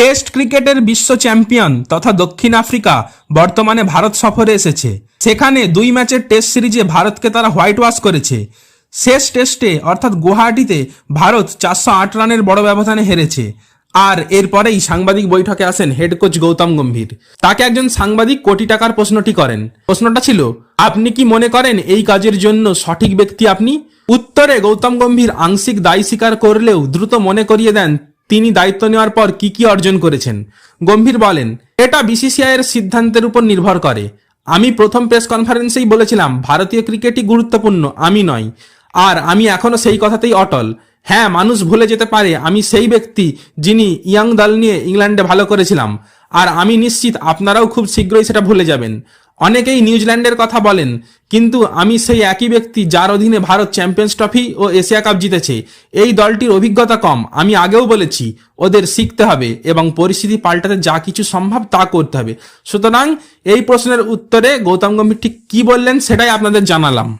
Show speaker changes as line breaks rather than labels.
Test ক্রিকেটের বিশ্ব champion তথা দক্ষিণ আফ্রিকা বর্তমানে ভারত সফরে এসেছে। সেখানে দুই ম্যাচের টেস্ট সিরিজে ভারতকে তারা হোয়াইট ওয়াশ করেছে। শেষ টেস্টে, অর্থাৎ গুয়াহাটিতে, ভারত চারশো আট রানের বড় ব্যবধানে হেরেছে। আর এরপরেই সাংবাদিক বৈঠকে আসেন হেড কোচ গৌতম গম্ভীর। তাকে একজন সাংবাদিক কোটি টাকার প্রশ্নটি করেন। প্রশ্নটা ছিল, আপনি কি মনে করেন এই কাজের জন্য সঠিক ব্যক্তি আপনি? উত্তরে গৌতম গম্ভীর আংশিক দায় স্বীকার করলেও দ্রুত মনে করিয়ে দেন তিনি দায়িত্ব নেওয়ার পর কি কি অর্জন করেছেন? গম্ভীর বলেন, এটা বিসিসিআই এর সিদ্ধান্তের উপর নির্ভর করে। আমি প্রথম প্রেস কনফারেন্সেই বলেছিলাম, ভারতীয় ক্রিকেটই গুরুত্বপূর্ণ, আমি নয়। আর আমি এখনও সেই কথাতেই অটল। হ্যাঁ মানুষ ভুলে যেতে পারে, আমি সেই ব্যক্তি যিনি ইয়াং দল নিয়ে ইংল্যান্ডে ভালো করেছিলাম। আর আমি নিশ্চিত আপনারাও খুব শীঘ্রই সেটা ভুলে যাবেন। অনেকেই নিউজিল্যান্ডের কথা বলেন, কিন্তু আমি সেই একই ব্যক্তি যার অধীনে ভারত চ্যাম্পিয়ন্স ট্রফি ও এশিয়া কাপ জিতেছে। এই দলটির অভিজ্ঞতা কম, আমি আগেও বলেছি, ওদের শিখতে হবে এবং পরিস্থিতি পাল্টাতে যা কিছু সম্ভব তা করতে হবে। সুতরাং এই প্রশ্নের উত্তরে গৌতম গম্ভীর ঠিক কি বললেন সেটাই আপনাদের জানালাম।